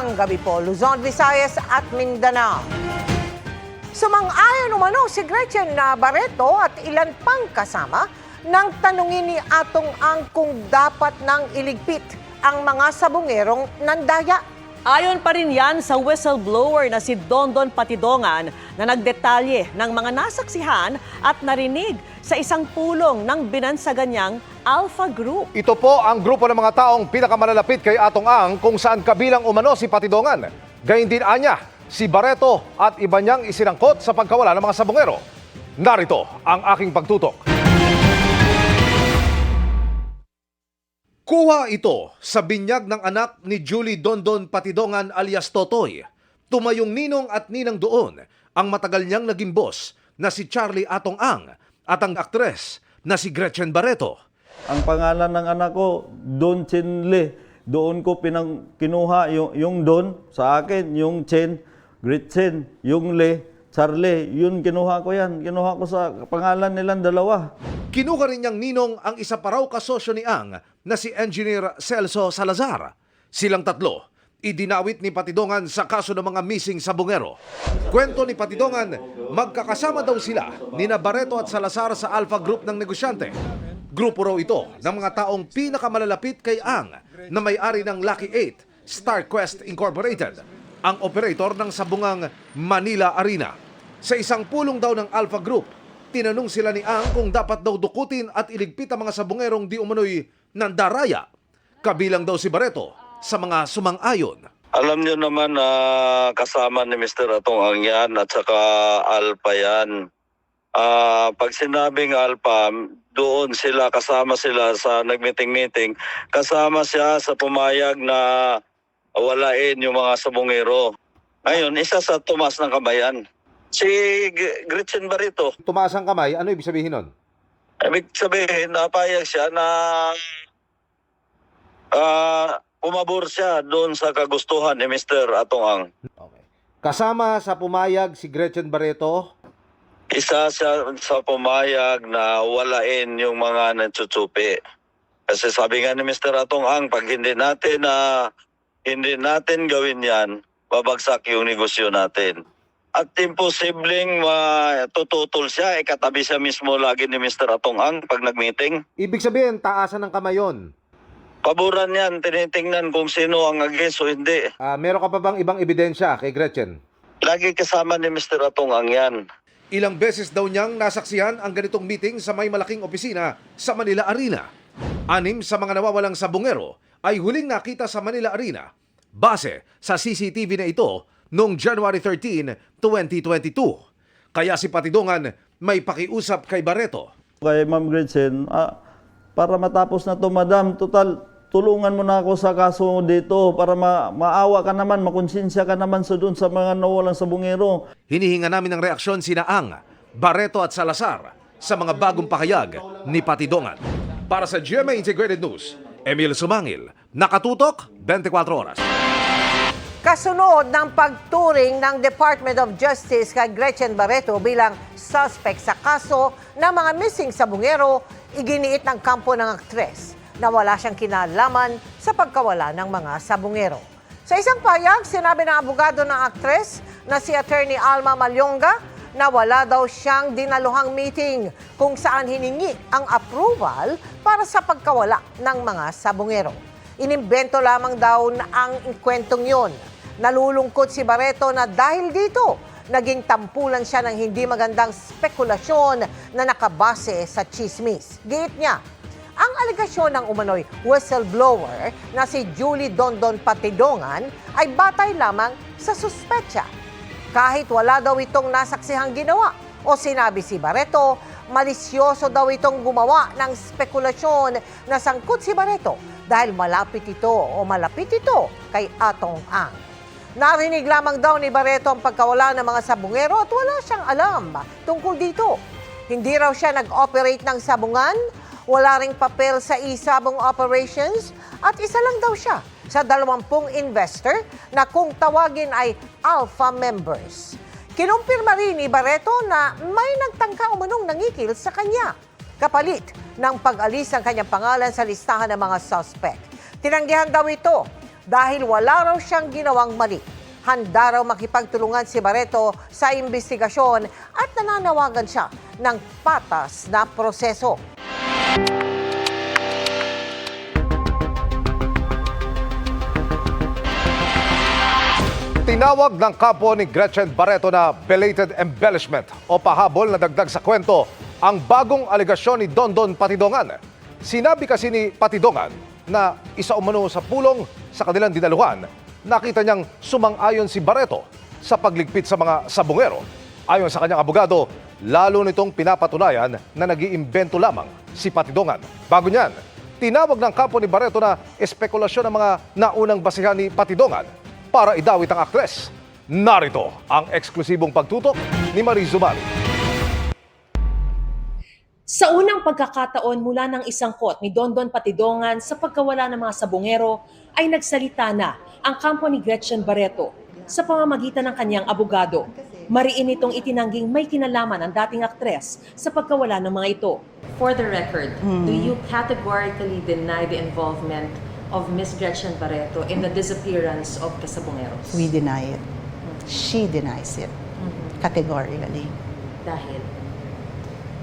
Magandang gabi po, Luzon, Visayas at Mindanao. Sumang-ayon umano si Gretchen Barreto at ilan pang kasama nang tanungin ni Atong Ang kung dapat nang iligpit ang mga sabungerong nandaya. Ayon pa rin yan sa whistleblower na si Dondon Patidongan na nagdetalye ng mga nasaksihan at narinig sa isang pulong ng binansaganyang Alpha Group. Ito po ang grupo ng mga taong pinakamalalapit kay Atong Ang kung saan kabilang umano si Patidongan. Gayun din anya, si Barreto at iba niyang isinangkot sa pagkawala ng mga sabongero. Narito ang aking pagtutok. Kuha ito sa binyag ng anak ni Julie Dondon Patidongan alias Totoy. Tumayong ninong at ninang doon ang matagal niyang naging boss na si Charlie Atong Ang at ang aktres na si Gretchen Barreto. Ang pangalan ng anak ko, Don Chenle. Doon ko pinang kinuha yung, yung Don sa akin, yung Chen, Gretchen, yung Le, Charlie. Yun, kinuha ko yan. Kinuha ko sa pangalan nilang dalawa. Kinuha rin niyang ninong ang isa pa raw kasosyo ni Ang na si Engineer Celso Salazar. Silang tatlo, idinawit ni Patidongan sa kaso ng mga missing sabungero. Kwento ni Patidongan, magkakasama daw sila ni Barreto at Salazar sa Alpha Group ng negosyante. Grupo raw ito ng mga taong pinakamalalapit kay Ang na may-ari ng Lucky 8, StarQuest Incorporated, ang operator ng sabungang Manila Arena. Sa isang pulong daw ng Alpha Group, tinanong sila ni Ang kung dapat daw dukutin at iligpit ang mga sabungerong di umano'y nandaraya. Kabilang daw si Barreto sa mga sumang-ayon. Alam niyo naman na kasama ni Mr. Atong ang yan at saka Alpha yan. Ah, pag sinabing Alpha, doon sila, kasama sila sa nagmeeting-meeting. Kasama siya sa pumayag na walain yung mga sabungero. Ngayon, isa sa tumas ng kabayan. Si Gretchen Barito, Tumaas ang kamay, ano ibig sabihin nun? Ibig sabihin, napayag siya na ah, pumabor siya doon sa kagustuhan ni Mr. Atong Ang. Okay. Kasama sa pumayag si Gretchen Barreto, isa siya sa pumayag na walain yung mga nagtsutsupi. Kasi sabi nga ni Mr. Atong Ang, pag hindi natin na hindi natin gawin yan, babagsak yung negosyo natin. At imposibleng matututol siya, eh katabi siya mismo lagi ni Mr. Atong Ang pag nag-meeting. ibig sabihin taasan ng kamay yun. Paboran yan, tinitingnan kung sino ang against o hindi. Ah, meron ka pa bang ibang ebidensya kay Gretchen? Lagi kasama ni Mr. Atong Ang yan. Ilang beses daw niyang nasaksihan ang ganitong meeting sa may malaking opisina sa Manila Arena. Anim sa mga nawawalang sabungero ay huling nakita sa Manila Arena base sa CCTV na ito noong January 13, 2022. Kaya si Patidongan may pakiusap kay Barreto. Kay Ma'am Gretchen, ah, para matapos na to, Madam, total, tulungan mo na ako sa kaso dito para ma- maawa ka naman, makonsensya ka naman sa doon sa mga nawalang sabungero. Hinihinga namin ng reaksyon sina Ang, Barreto at Salazar sa mga bagong pakayag ni Patidongan. Para sa GMA Integrated News, Emil Sumangil, Nakatutok, 24 Oras. Kasunod ng pagturing ng Department of Justice kay Gretchen Barreto bilang suspect sa kaso ng mga missing sabungero, iginiit ng kampo ng aktres na wala siyang kinalaman sa pagkawala ng mga sabungero. Sa isang payag, sinabi ng abogado ng aktres na si Attorney Alma Malyonga na wala daw siyang dinaluhang meeting kung saan hiningi ang approval para sa pagkawala ng mga sabungero. Inimbento lamang daw ang kwentong yun. Nalulungkot si Barreto na dahil dito, naging tampulan siya ng hindi magandang spekulasyon na nakabase sa chismis. Giit niya, ang aligasyon ng umano'y whistleblower na si Julie Dondon Patidongan ay batay lamang sa suspetsya. Kahit wala daw itong nasaksihang ginawa o sinabi si Barreto, malisyoso daw itong gumawa ng spekulasyon na sangkot si Barreto dahil malapit ito o malapit ito kay Atong Ang. Narinig lamang daw ni Barreto ang pagkawala ng mga sabungero at wala siyang alam tungkol dito. Hindi raw siya nag-operate ng sabungan, wala ring papel sa isabong operations at isa lang daw siya sa dalawampung investor na kung tawagin ay alpha members. Kinumpirma rin ni Barreto na may nagtangka umanong nangikil sa kanya kapalit ng pag-alis ng kanyang pangalan sa listahan ng mga suspect. Tinanggihan daw ito dahil wala raw siyang ginawang mali. Handa raw makipagtulungan si Barreto sa investigasyon at nananawagan siya ng patas na proseso. Tinawag ng kapo ni Gretchen Barreto na belated embellishment o pahabol na dagdag sa kwento ang bagong alegasyon ni Dondon Patidongan. Sinabi kasi ni Patidongan na isa umano sa pulong sa kanilang dinaluhan, nakita niyang sumang-ayon si Barreto sa pagligpit sa mga sabungero. Ayon sa kanyang abogado, lalo nitong pinapatunayan na nag-iimbento lamang si Patidongan. Bago niyan, tinawag ng kapo ni Barreto na espekulasyon ng mga naunang basihan ni Patidongan para idawit ang aktres. Narito ang eksklusibong pagtutok ni Marie Zumari. Sa unang pagkakataon mula ng isang kot ni Dondon Patidongan sa pagkawala ng mga sabongero ay nagsalita na ang kampo ni Gretchen Barreto sa pamamagitan ng kanyang abogado. Mariin itong itinangging may kinalaman ang dating aktres sa pagkawala ng mga ito. For the record, do you categorically deny the involvement of Miss Gretchen Barreto in the disappearance of Casabongeros? We deny it. She denies it categorically. Dahil?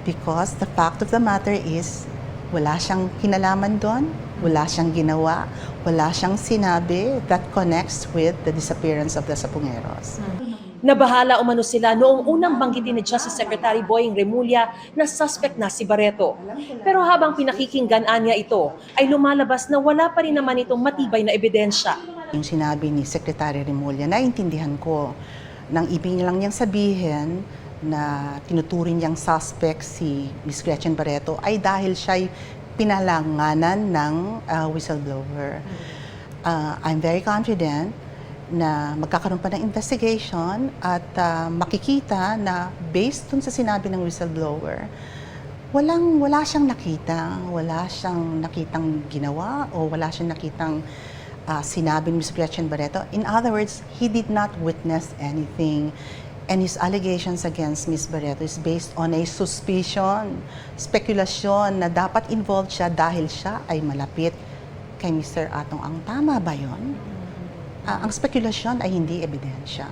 Because the fact of the matter is, wala siyang kinalaman doon, wala siyang ginawa, wala siyang sinabi that connects with the disappearance of the Sapungeros. Nabahala umano sila noong unang banggitin ni Justice Secretary Boying Remulla na suspect na si Barreto. Pero habang pinakikinggan niya ito, ay lumalabas na wala pa rin naman itong matibay na ebidensya. Yung sinabi ni Secretary Remulla, naintindihan ko nang ibig niya lang niyang sabihin na tinuturing niyang suspect si Miss Gretchen Barreto ay dahil siya'y pinalanganan ng uh, whistleblower. Uh, I'm very confident na magkakaroon pa ng investigation at uh, makikita na based dun sa sinabi ng whistleblower, walang wala siyang nakita, wala siyang nakitang ginawa o wala siyang nakitang uh, sinabi ni Ms. Gretchen Barreto. In other words, he did not witness anything. And his allegations against Ms. Barreto is based on a suspicion, spekulasyon na dapat involved siya dahil siya ay malapit kay Mr. Atong Ang. Tama ba yon? Ah, ang spekulasyon ay hindi ebidensya.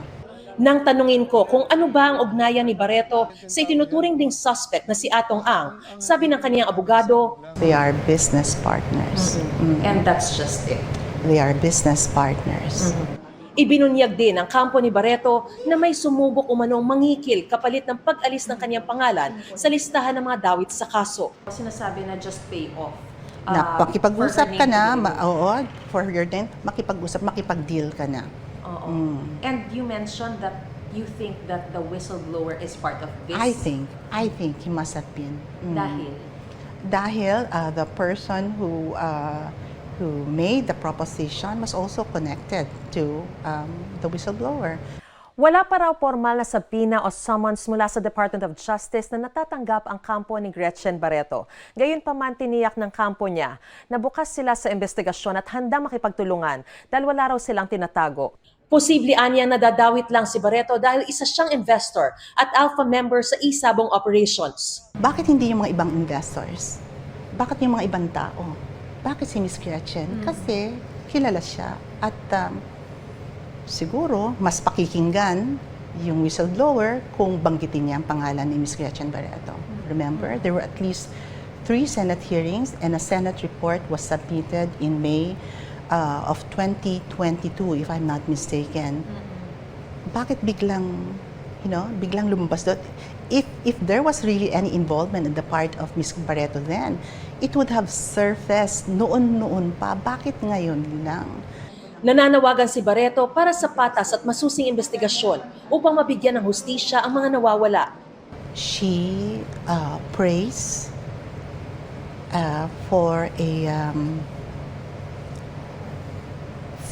Nang tanungin ko kung ano ba ang ugnayan ni Barreto sa itinuturing ding suspect na si Atong Ang, sabi ng kaniyang abogado, They are business partners. Mm. And that's just it. They are business partners. Ibinunyag din ng kampo ni Barreto na may sumubok umanong mangikil kapalit ng pag-alis ng kanyang pangalan sa listahan ng mga dawit sa kaso. Sinasabi na just pay off. na uh, makipag-usap for her ka na, ma- oo, for your name, makipag-usap, makipag-deal ka na. Oo. Mm. And you mentioned that you think that the whistleblower is part of this. I think, I think he must have been. Mm. Dahil? Dahil uh, the person who uh, who made the proposition was also connected to um, the whistleblower. Wala pa raw formal na sabina o summons mula sa Department of Justice na natatanggap ang kampo ni Gretchen Barreto. Gayunpaman tiniyak ng kampo niya na bukas sila sa investigasyon at handa makipagtulungan dahil wala raw silang tinatago. Posible anya nadadawit lang si Barreto dahil isa siyang investor at alpha member sa isabong operations. Bakit hindi yung mga ibang investors? Bakit yung mga ibang tao? Bakit si Miss Gretchen? Kasi kilala siya at um, siguro mas pakikinggan yung whistleblower kung banggitin niya ang pangalan ni Miss Gretchen Barreto. Remember, there were at least three Senate hearings and a Senate report was submitted in May uh, of 2022, if I'm not mistaken. Bakit biglang, you know, biglang lumabas doon? If, if there was really any involvement on the part of Ms. Barreto then, it would have surfaced noon-noon pa. Bakit ngayon lang? Nananawagan si Barreto para sa patas at masusing investigasyon upang mabigyan ng hustisya ang mga nawawala. She uh, prays uh, for a um,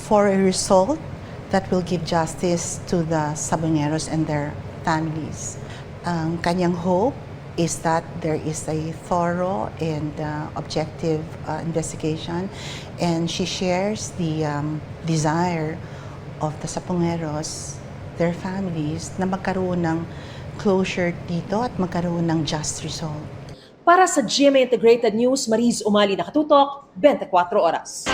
for a result that will give justice to the Saboneros and their families. Ang kanyang hope is that there is a thorough and uh, objective uh, investigation and she shares the um, desire of the Sapongeros, their families, na magkaroon ng closure dito at magkaroon ng just result. Para sa GMA Integrated News, Mariz Umali Nakatutok, 24 Oras.